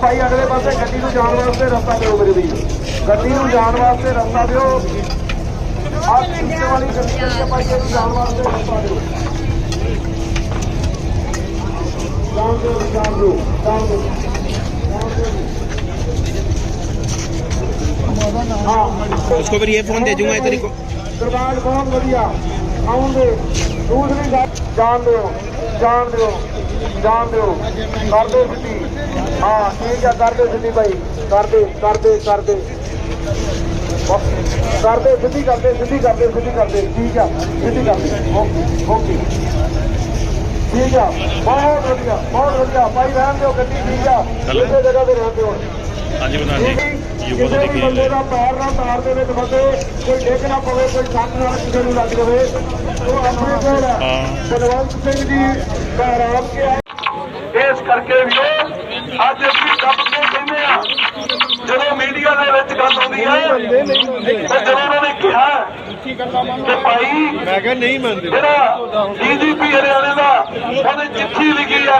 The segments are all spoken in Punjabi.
ਭਾਈ ਅਗਲੇ ਪਾਸੇ ਗੱਡੀ ਨੂੰ ਜਾਣ ਵਾਸਤੇ ਰਸਤਾ ਦਿਓ ਮੇਰੇ ਵੀਰ ਗੱਡੀ ਨੂੰ ਜਾਣ ਵਾਸਤੇ ਰਸਤਾ ਦਿਓ ਆਹ ਪਿੱਛੇ ਵਾਲੀ ਗੱਡੀ ਦੇ ਭਾਈ ਇਹਨੂੰ ਜਾਣ ਵਾਸਤੇ ਰਸਤਾ ਦਿਓ ਜਾਣ ਦਿਓ ਜਾਣ ਦਿਓ ਜਾਣ ਦਿਓ ਜਾਣ ਦਿਓ। ਹਾਂ उसको फिर ये फोन दे दूंगा तेरे को ਦਰਬਾਰ ਬਹੁਤ ਵਧੀਆ ਆਉਣ ਦੇ ਦੂਸਰੀ ਗੱਲ ਜਾਣ ਦਿਓ ਜਾਣ ਦਿਓ ਜਾਣ ਦਿਓ ਕਰ ਦਿਓ ਸਿੱਧੀ ਹਾਂ ਠੀਕ ਆ ਕਰ ਦਿਓ ਸਿੱਧੀ ਭਾਈ? ਕਰ ਦੇ ਕਰ ਦੇ ਕਰ ਦੇ ਬਸ, ਕਰ ਦੇ ਸਿੱਧੀ ਕਰ ਦੇ ਸਿੱਧੀ ਕਰ ਦੇ ਸਿੱਧੀ ਕਰ ਦੇ ਠੀਕ ਆ ਸਿੱਧੀ ਕਰ ਦੇ ਓਕੇ ਓਕੇ। ਠੀਕ ਆ ਬਹੁਤ ਵਧੀਆ ਬਹੁਤ ਵਧੀਆ। ਭਾਈ ਰਹਿਣ ਦਿਓ ਗੱਡੀ ਠੀਕ ਆ। ਇਸੇ ਜਗ੍ਹਾ ਤੇ ਰਹਿਣ ਦਿਓ। ਹਾਂਜੀ ਪ੍ਰਧਾਨ ਜੀ। ਕਿਸੇ ਦੇ ਕੀ ਬੰਦੇ ਦਾ ਪੈਰ ਨਾ ਤਾਰ ਦੇ ਵਿੱਚ ਫਸੇ ਕੋਈ ਡਿੱਗ ਨਾ ਪਵੇ ਕੋਈ ਸੱਟ ਨਾਲ ਕਿਸੇ ਨੂੰ ਲੱਗ ਜਾਵੇ। ਉਹ ਆਪਣੇ ਕੋਲ ਹਾਂ। ਬਲਵੰਤ ਸਿੰਘ ਜੀ ਦਾ ਆਰਾਮ ਕੇ ਆਏ। ਇਸ ਕਰਕੇ ਵੀ ਅੱਜ ਵਿੱਚ ਗੱਲ ਆਉਂਦੀ ਆ। ਮੈਂ ਜਦੋਂ ਉਹਨਾਂ ਨੇ ਕਿਹਾ ਕਿ ਭਾਈ ਮੈਂ ਕਿਹਾ ਨਹੀਂ ਮੰਨਦੇ। ਜਿਹੜਾ ਡੀਜੀਪੀ ਹਰਿਆਣੇ ਦਾ ਉਹਨੇ ਚਿੱਠੀ ਲਿਖੀ ਹੈ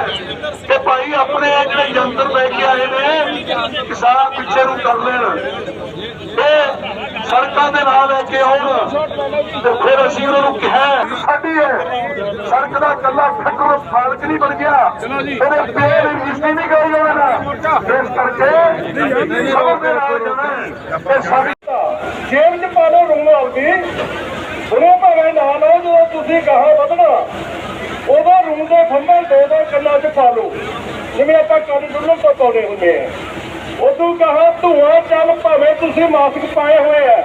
ਕਿ ਭਾਈ ਆਪਣੇ ਜਿਹੜੇ ਯੰਤਰ ਲੈ ਕੇ ਆਏ ਨੇ ਕਿਸਾਨ ਪਿੱਛੇ ਨੂੰ ਕਰ ਲੈਣ। ਇਹ ਸੜਕਾਂ ਦੇ ਨਾਲ ਲੈ ਕੇ ਆਉਣ। ਤੇ ਫਿਰ ਅਸੀਂ ਉਹਨਾਂ ਨੂੰ ਕਿਹਾ ਸਾਡੀ ਹੈ ਸੜਕ ਦਾ ਕੱਲਾ ਠੱਕਰ ਫਾਲਕ ਨਹੀਂ ਬਣ ਗਿਆ। ਉਹਦੇ ਪੇੜ ਰਜਿਸਟਰੀ ਨਹੀਂ ਕਰੀ ਉਹਨਾਂ ਦਾ ਜੇਬ 'ਚ ਪਾ ਲਓ ਰੂਮ ਆਪਦੀ ਉਹਨੇ ਭਾਵੇਂ ਨਾ ਲਓ ਜਦੋਂ ਤੁਸੀਂ ਕਹਾ ਵਧਣਾ ਉਹਦਾ ਰੂਮ ਦੇ ਖੰਭੇ ਦੋ ਦੋ ਕੰਨਾਂ 'ਚ ਪਾ ਲਓ। ਜਿਵੇਂ ਆਪਾਂ ਕੰਨ ਡੁੱਲਣ ਤੋਂ ਪਾਉਂਦੇ ਹੁੰਦੇ ਆ। ਉਦੋਂ ਕਹਾ ਧੂਆਂ ਚੱਲ ਭਾਵੇਂ ਤੁਸੀਂ ਮਾਸਕ ਪਾਏ ਹੋਏ ਆ।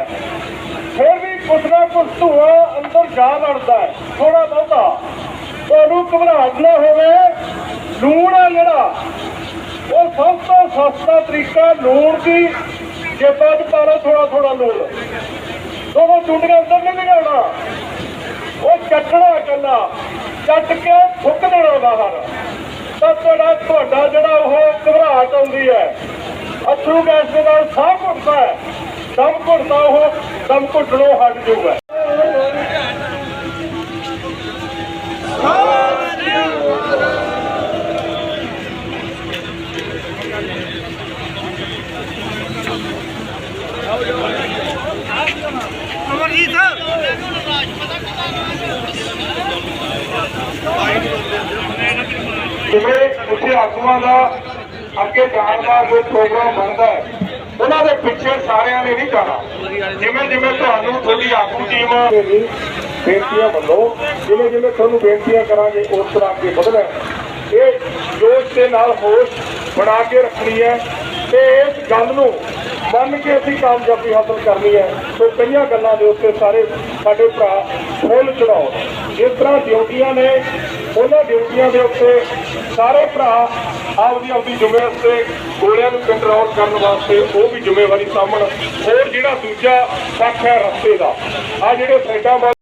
ਫਿਰ ਵੀ ਕੁਛ ਨਾ ਕੁਛ ਧੂਆਂ ਅੰਦਰ ਜਾ ਲੜਦਾ ਹੈ ਥੋੜਾ ਬਹੁਤਾ। ਤੁਹਾਨੂੰ ਘਬਰਾਹਟ ਨਾ ਹੋਵੇ। ਲੂਣ ਆ ਸਭ ਤੋਂ ਸਸਤਾ ਤਰੀਕਾ ਲੂਣ ਦੀ ਜੇਬਾਂ 'ਚ ਪਾ ਥੋੜਾ ਥੋੜਾ ਲੂਣ। ਦੋਵੇਂ ਚੁੰਡੀਆਂ ਅੰਦਰ ਨਹੀਂ ਲਿਆਉਣਾ ਉਹ ਚੱਟਣਾ ਕੱਲਾ ਚੱਟ ਕੇ ਫੁੱਕ ਦੇਣਾ ਬਾਹਰ। ਤਾਂ ਤੁਹਾਡਾ ਤੁਹਾਡਾ ਜਿਹੜਾ ਉਹ ਘਬਰਾਹਟ ਆਉਂਦੀ ਹੈ ਅਥਰੂ ਗੈਸ ਦੇ ਨਾਲ ਸਾਹ ਘੁੱਟਦਾ ਹੈ, ਦਮ ਘੁੱਟਦਾ ਉਹ, ਦਮ ਘੁੱਟਣੋਂ ਹਟ ਜਾਊਗਾ ਜਿਵੇਂ ਉੱਥੇ ਆਗੂਆਂ ਦਾ ਅੱਗੇ ਜਾਣ ਦਾ ਕੋਈ ਪ੍ਰੋਗਰਾਮ ਬਣਦਾ ਹੈ, ਉਹਨਾਂ ਦੇ ਪਿੱਛੇ ਸਾਰਿਆਂ ਨੇ ਨਹੀਂ ਜਾਣਾ। ਜਿਵੇਂ ਜਿਵੇਂ ਤੁਹਾਨੂੰ ਤੁਹਾਡੀ ਆਗੂ ਟੀਮ ਬੇਨਤੀਆਂ ਵੱਲੋਂ, ਜਿਵੇਂ ਜਿਵੇਂ ਤੁਹਾਨੂੰ ਬੇਨਤੀਆਂ ਕਰਾਂਗੇ, ਉਸ ਤਰ੍ਹਾਂ ਅੱਗੇ ਵਧਣਾ ਇਹ ਜੋਸ਼ ਦੇ ਨਾਲ ਹੋਸ਼ ਬਣਾ ਕੇ ਰੱਖਣੀ ਹੈ ਤੇ ਇਸ ਗੱਲ ਨੂੰ ਮੰਨ ਕੇ ਅਸੀਂ ਕਾਮਯਾਬੀ ਹਾਸਲ ਕਰਨੀ ਹੈ। ਸੋ ਕਈਆਂ ਗੱਲਾਂ ਦੇ ਉੱਤੇ ਸਾਰੇ ਸਾਡੇ ਭਰਾ ਫੁੱਲ ਚੜਾਓ ਜਿਸ ਤਰ੍ਹਾਂ ਡਿਊਟੀਆਂ ਨੇ ਉਹਨਾਂ ਡਿਊਟੀਆਂ ਦੇ ਉੱਤੇ ਸਾਰੇ ਭਰਾ ਆਪਦੀ ਆਪਦੀ ਜ਼ਿੰਮੇਵਾਰੀ ਤੇ ਗੋਲਿਆਂ ਨੂੰ ਕੰਟਰੋਲ ਕਰਨ ਵਾਸਤੇ ਉਹ ਵੀ ਜ਼ਿੰਮੇਵਾਰੀ ਸਾਂਭਣ ਹੋਰ ਜਿਹੜਾ ਦੂਜਾ ਪੱਖ ਹੈ ਰਸਤੇ ਦਾ ਆ ਜਿਹੜੇ ਸਾਈਡਾਂ ਵੱਲ